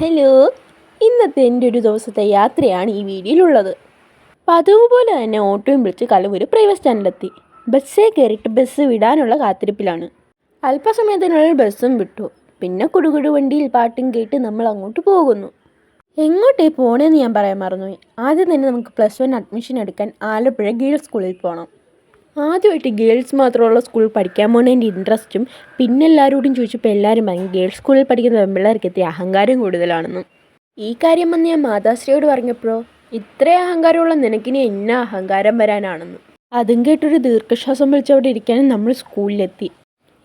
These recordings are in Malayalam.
ഹലോ ഇന്നത്തെ എന്റെ ഒരു ദിവസത്തെ യാത്രയാണ് ഈ വീഡിയോയിലുള്ളത്. പതിവ് പോലെ തന്നെ ഓട്ടോയും വിളിച്ച് കലവൂർ പ്രൈവറ്റ് സ്റ്റാൻഡിലെത്തി ബസ്സേ കയറിയിട്ട് ബസ് വിടാനുള്ള കാത്തിരിപ്പിലാണ്. അല്പസമയത്തിനുള്ളിൽ ബസ്സും വിട്ടു. പിന്നെ കുടുകുടു വണ്ടിയിൽ പാട്ടും കേട്ട് നമ്മൾ അങ്ങോട്ട് പോകുന്നു. എങ്ങോട്ടേ പോണേന്ന് ഞാൻ പറയാൻ മറന്നു ആദ്യം തന്നെ നമുക്ക് പ്ലസ് വൺ അഡ്മിഷൻ എടുക്കാൻ ആലപ്പുഴ ഗേൾസ് സ്കൂളിൽ പോകണം ആദ്യമായിട്ട് ഗേൾസ് മാത്രമുള്ള സ്കൂൾ പഠിക്കാൻ പോകുന്നതിന്റെ ഇൻട്രസ്റ്റും പിന്നെ എല്ലാവരോടും ചോദിച്ചപ്പോൾ എല്ലാവരും പറഞ്ഞു ഗേൾസ് സ്കൂളിൽ പഠിക്കുന്ന പെൺപിള്ളേർക്ക് എത്തിയ അഹങ്കാരം കൂടുതലാണെന്നും. ഈ കാര്യം വന്ന് ഞാൻ മാതാശ്രീയോട് പറഞ്ഞപ്പോഴോ ഇത്ര അഹങ്കാരമുള്ള നിനക്കിനി എന്നാ അഹങ്കാരം വരാനാണെന്ന്. അതും കേട്ടൊരു ദീർഘശ്വാസം വിളിച്ച് അവിടെ ഇരിക്കാനും നമ്മൾ സ്കൂളിലെത്തി.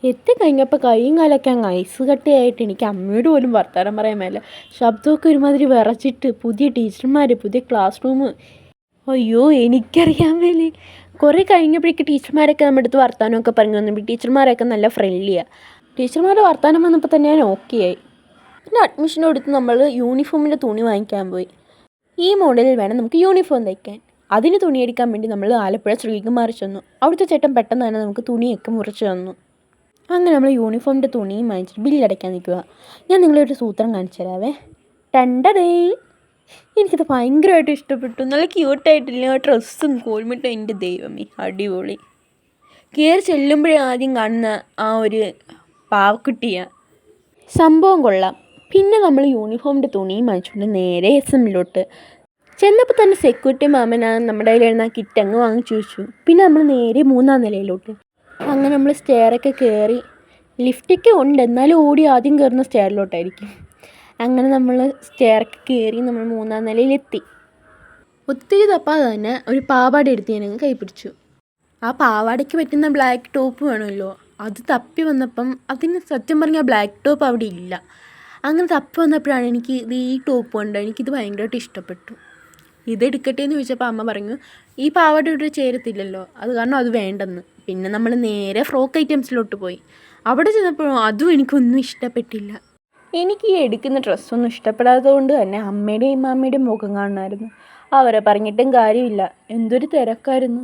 എത്തിക്കഴിഞ്ഞപ്പോൾ കൈയും കാലൊക്കെ അങ്ങ് ഐസ് കട്ടയായിട്ട് എനിക്ക് അമ്മയോട് പോലും വർത്തമാനം പറയാൻ മേല. ശബ്ദമൊക്കെ ഒരുമാതിരി വിറച്ചിട്ട് പുതിയ ടീച്ചർമാർ പുതിയ ക്ലാസ് റൂം. അയ്യോ എനിക്കറിയാൻ വേലേ കുറേ കഴിഞ്ഞപ്പോഴേക്ക് ടീച്ചർമാരൊക്കെ നമ്മുടെ അടുത്ത് വർത്തമാനമൊക്കെ പറഞ്ഞു വന്നപ്പോൾ ടീച്ചർമാരൊക്കെ നല്ല ഫ്രണ്ട്ലിയാണ് ടീച്ചർമാരുടെ വർത്തമാനം വന്നപ്പോൾ തന്നെ ഞാൻ ഓക്കെ ആയി. പിന്നെ അഡ്മിഷൻ എടുത്ത് നമ്മൾ യൂണിഫോമിന്റെ തുണി വാങ്ങിക്കാൻ പോയി. ഈ മോഡലിൽ വേണം നമുക്ക് യൂണിഫോം തയ്ക്കാൻ. അതിന് തുണിയെടുക്കാൻ വേണ്ടി നമ്മൾ ആലപ്പുഴ ശ്രീകുമാർ ചെന്നു. അവിടുത്തെ ചേട്ടൻ പെട്ടെന്ന് തന്നെ നമുക്ക് തുണിയൊക്കെ മുറിച്ച് തന്നു. അങ്ങനെ നമ്മൾ യൂണിഫോമിന്റെ തുണിയും വാങ്ങിച്ചിട്ട് ബില്ലടയ്ക്കാൻ നിൽക്കുക ഞാൻ നിങ്ങളൊരു സൂത്രം കാണിച്ചു തരാവേ. രണ്ടതേ എനിക്കത് ഭയങ്കരമായിട്ട് ഇഷ്ടപ്പെട്ടു. നല്ല ക്യൂട്ടായിട്ടില്ല ആ ഡ്രസ്സും കോൽമിട്ടും എന്റെ ദൈവമേ. അടിപൊളി. കയറി ചെല്ലുമ്പോഴേ ആദ്യം കാണുന്ന ആ ഒരു പാവക്കുട്ടിയാണ് സംഭവം കൊള്ളാം. പിന്നെ നമ്മൾ യൂണിഫോമിന്റെ തുണിയും വാങ്ങിച്ചുകൊണ്ട് നേരെ എസ് എമ്മിലോട്ട് ചെന്നപ്പോൾ തന്നെ സെക്യൂരിറ്റി മാമനാ നമ്മുടെ കയ്യിലിരുന്ന കിറ്റ് അങ്ങ് വാങ്ങിച്ചു വെച്ചു. പിന്നെ നമ്മൾ നേരെ മൂന്നാം നിലയിലോട്ട്. അങ്ങനെ നമ്മൾ സ്റ്റെയറൊക്കെ കയറി ലിഫ്റ്റൊക്കെ ഉണ്ട്. എന്നാലും ഓടി ആദ്യം കയറുന്ന സ്റ്റെയറിലോട്ടായിരിക്കും അങ്ങനെ നമ്മൾ സ്റ്റെയർക്ക് കയറി നമ്മൾ മൂന്നാം നിലയിലെത്തി. ഒത്തിരി തപ്പാതെ തന്നെ ഒരു പാവാട എടുത്ത് ഞാനങ്ങ് കൈ പിടിച്ചു. ആ പാവാടയ്ക്ക് പറ്റുന്ന ബ്ലാക്ക് ടോപ്പ് വേണമല്ലോ. അത് തപ്പി വന്നപ്പം അതിന് സത്യം പറഞ്ഞാൽ ബ്ലാക്ക് ടോപ്പ് അവിടെ ഇല്ല. അങ്ങനെ തപ്പി വന്നപ്പോഴാണ് എനിക്ക് ഇത് ഈ ടോപ്പ് കൊണ്ട് എനിക്കിത് ഭയങ്കരമായിട്ട് ഇഷ്ടപ്പെട്ടു. ഇത് എടുക്കട്ടെ എന്ന് ചോദിച്ചപ്പോൾ അമ്മ പറഞ്ഞു ഈ പാവാട ഇവിടെ ചേരത്തില്ലല്ലോ. അത് കാരണം അത് വേണ്ടെന്ന്. പിന്നെ നമ്മൾ നേരെ ഫ്രോക്ക് ഐറ്റംസിലോട്ട് പോയി. അവിടെ ചെന്നപ്പോഴും അതും എനിക്കൊന്നും ഇഷ്ടപ്പെട്ടില്ല. എനിക്ക് ഈ എടുക്കുന്ന ഡ്രസ്സൊന്നും ഇഷ്ടപ്പെടാത്തത് കൊണ്ട് തന്നെ അമ്മയുടെയും മാമ്മയുടെയും മുഖം കാണുമായിരുന്നു അവരെ പറഞ്ഞിട്ടും കാര്യമില്ല. എന്തൊരു തിരക്കായിരുന്നു.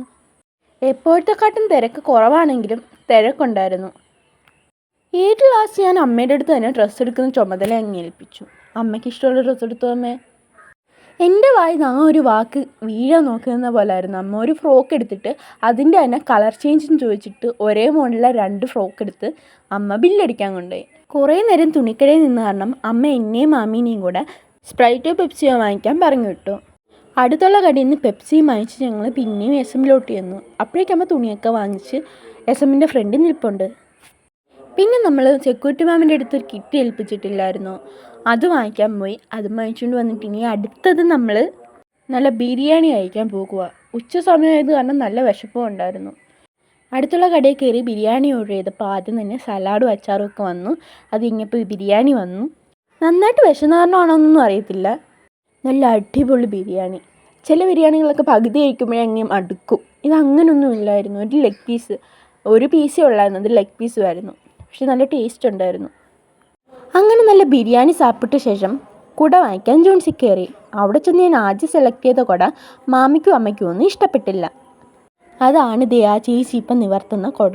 എപ്പോഴത്തെക്കാട്ടും തിരക്ക് കുറവാണെങ്കിലും തിരക്കുണ്ടായിരുന്നു. ഏഴ് ലാസ്റ്റ് ഞാൻ അമ്മയുടെ അടുത്ത് തന്നെ ഡ്രസ്സ് എടുക്കുന്ന ചുമതല അങ്ങ് ഏൽപ്പിച്ചു. അമ്മയ്ക്ക് ഇഷ്ടമുള്ള ഡ്രസ്സ് എടുത്തു അമ്മേ? എന്റെ വായി ആ ഒരു വാക്ക് വീഴാൻ നോക്കുന്ന പോലെ ആയിരുന്നു അമ്മ. ഒരു ഫ്രോക്ക് എടുത്തിട്ട് അതിന്റെ തന്നെ കളർ ചേഞ്ചും ചോദിച്ചിട്ട് ഒരേ മോഡലിലെ രണ്ട് ഫ്രോക്ക് എടുത്ത് അമ്മ ബില്ലടിക്കാൻ കൊണ്ടുപോയി. കുറേ നേരം തുണിക്കടയിൽ നിന്ന് കാരണം അമ്മ എന്നെയും മാമീനെയും കൂടെ സ്പ്രൈറ്റോ പെപ്സിയോ വാങ്ങിക്കാൻ പറഞ്ഞു വിട്ടു. അടുത്തുള്ള കടയിൽ നിന്ന് പെപ്സിയും വാങ്ങിച്ച് ഞങ്ങൾ പിന്നെയും എസ് എമ്മിലോട്ട് ചെന്നു. അപ്പോഴേക്കും അമ്മ തുണിയൊക്കെ വാങ്ങിച്ച് എസ് എമ്മിന്റെ ഫ്രണ്ടിൽ നിൽപ്പുണ്ട്. പിന്നെ നമ്മൾ സെക്യൂരിറ്റി മാമിന്റെ അടുത്ത് ഒരു കിറ്റ് ഏൽപ്പിച്ചിട്ടില്ലായിരുന്നു. അത് വാങ്ങിക്കാൻ പോയി. അത് വാങ്ങിച്ചുകൊണ്ട് വന്നിട്ട് ഇനി അടുത്തത് നമ്മൾ നല്ല ബിരിയാണി കഴിക്കാൻ പോകുക ഉച്ച സമയമായത് കാരണം നല്ല വിശപ്പും ഉണ്ടായിരുന്നു. അടുത്തുള്ള കടയിൽ കയറി ബിരിയാണി ഓർഡർ ചെയ്തപ്പോൾ ആദ്യം തന്നെ സലാഡും അച്ചാറും ഒക്കെ വന്നു. അത് കഴിഞ്ഞപ്പോൾ ബിരിയാണി വന്നു. നന്നായിട്ട് വിശന്നാരണമാണോ എന്നൊന്നും അറിയത്തില്ല. നല്ല അടിപൊളി ബിരിയാണി. ചില ബിരിയാണികളൊക്കെ പകുതി കഴിക്കുമ്പോഴേ അങ്ങനെ അടുക്കും ഇത് അങ്ങനൊന്നും ഇല്ലായിരുന്നു. ഒരു ലെഗ് പീസ് ഒരു പീസേ ഉള്ളായിരുന്നു. അത് ലെഗ് പീസും ആയിരുന്നു പക്ഷെ നല്ല ടേസ്റ്റ് ഉണ്ടായിരുന്നു. അങ്ങനെ നല്ല ബിരിയാണി സാപ്പിട്ട ശേഷം കുട വാങ്ങിക്കാൻ ജോൺസി കയറി. അവിടെ ചെന്ന് ഞാൻ ആദ്യം സെലക്ട് ചെയ്ത കുട മാമിക്കും അമ്മയ്ക്കും ഒന്നും ഇഷ്ടപ്പെട്ടില്ല. അതാണ് ദേ ആ ചേച്ചി ഇപ്പം നിവർത്തുന്ന കുട.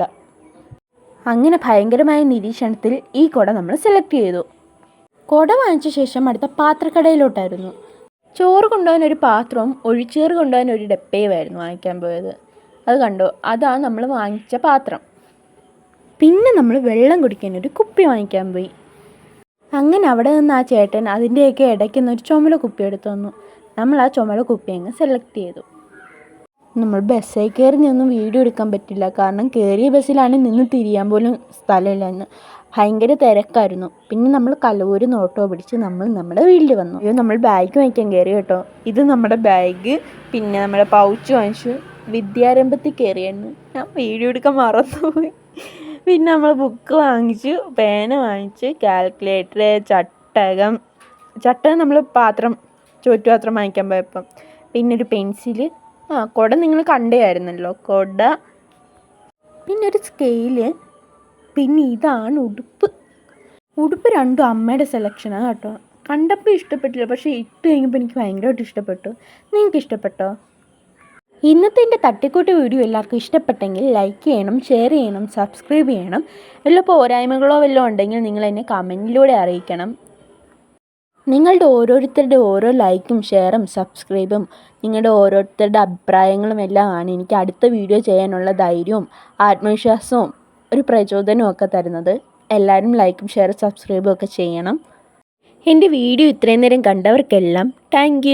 അങ്ങനെ ഭയങ്കരമായ നിരീക്ഷണത്തിൽ ഈ കുട നമ്മൾ സെലക്ട് ചെയ്തു. കുട വാങ്ങിച്ച ശേഷം അടുത്ത പാത്രക്കടയിലോട്ടായിരുന്നു. ചോറ് കൊണ്ടുപോകാൻ ഒരു പാത്രവും ഒഴിച്ചേറ് കൊണ്ടുപോകാൻ ഒരു ഡപ്പയുമായിരുന്നു വാങ്ങിക്കാൻ പോയത്. അത് കണ്ടോ? അതാണ് നമ്മൾ വാങ്ങിച്ച പാത്രം. പിന്നെ നമ്മൾ വെള്ളം കുടിക്കാൻ ഒരു കുപ്പി വാങ്ങിക്കാൻ പോയി. അങ്ങനെ അവിടെ നിന്ന് ആ ചേട്ടൻ അതിന്റെയൊക്കെ ഇടയ്ക്കുന്ന ഒരു ചുമല കുപ്പി എടുത്തു വന്നു നമ്മൾ ആ ചുമല കുപ്പി അങ്ങ് സെലക്ട് ചെയ്തു. നമ്മൾ ബസ്സിൽ കയറി നിന്നും വീഡിയോ എടുക്കാൻ പറ്റില്ല. കാരണം കയറിയ ബസ്സിലാണ് നിന്ന് തിരിയാൻ പോലും സ്ഥലമില്ലെന്ന് ഭയങ്കര തിരക്കായിരുന്നു. പിന്നെ നമ്മൾ നോട്ടോ ഓട്ടോ പിടിച്ച് നമ്മൾ നമ്മുടെ വീട്ടിൽ വന്നു. അയ്യോ നമ്മൾ ബാഗ് വാങ്ങിക്കാൻ കയറി കേട്ടോ. ഇത് നമ്മുടെ ബാഗ് പിന്നെ നമ്മുടെ പൗച്ച് വാങ്ങിച്ചു. വിദ്യാരംഭത്തിൽ കയറിയായിരുന്നു. ഞാൻ വീഡിയോ എടുക്കാൻ മറന്നുപോയി. പിന്നെ നമ്മൾ ബുക്ക് വാങ്ങിച്ചു. പേന വാങ്ങിച്ച് കാൽക്കുലേറ്റർ ചട്ടകം. ചട്ടകം നമ്മൾ പാത്രം ചോറ്റുപാത്രം വാങ്ങിക്കാൻ പോയപ്പം. പിന്നെ ഒരു പെൻസിൽ ആ കുട നിങ്ങൾ കണ്ടായിരുന്നല്ലോ കുട. പിന്നെ ഒരു സ്കെയിൽ പിന്നെ ഇതാണ് ഉടുപ്പ്. ഉടുപ്പ് രണ്ടും അമ്മയുടെ സെലക്ഷനാണ് കേട്ടോ. കണ്ടപ്പോൾ ഇഷ്ടപ്പെട്ടില്ല. പക്ഷേ ഇട്ട് കഴിഞ്ഞപ്പോൾ എനിക്ക് ഭയങ്കരമായിട്ട് ഇഷ്ടപ്പെട്ടു. നിങ്ങൾക്ക് ഇഷ്ടപ്പെട്ടോ? ഇന്നത്തെ എന്റെ തട്ടിക്കൂട്ട് വീഡിയോ എല്ലാവർക്കും ഇഷ്ടപ്പെട്ടെങ്കിൽ ലൈക്ക് ചെയ്യണം ഷെയർ ചെയ്യണം സബ്സ്ക്രൈബ് ചെയ്യണം. വല്ല പോരായ്മകളോ വല്ലതും ഉണ്ടെങ്കിൽ നിങ്ങൾ എന്നെ കമന്റിലൂടെ അറിയിക്കണം. നിങ്ങളുടെ ഓരോരുത്തരുടെ ഓരോ ലൈക്കും ഷെയറും സബ്സ്ക്രൈബും നിങ്ങളുടെ ഓരോരുത്തരുടെ അഭിപ്രായങ്ങളും എല്ലാമാണ് എനിക്ക് അടുത്ത വീഡിയോ ചെയ്യാനുള്ള ധൈര്യവും ആത്മവിശ്വാസവും ഒരു പ്രചോദനവും ഒക്കെ തരുന്നത്. എല്ലാവരും ലൈക്കും ഷെയറും സബ്സ്ക്രൈബും ഒക്കെ ചെയ്യണം. എന്റെ വീഡിയോ ഇത്രയും നേരം കണ്ടവർക്കെല്ലാം താങ്ക്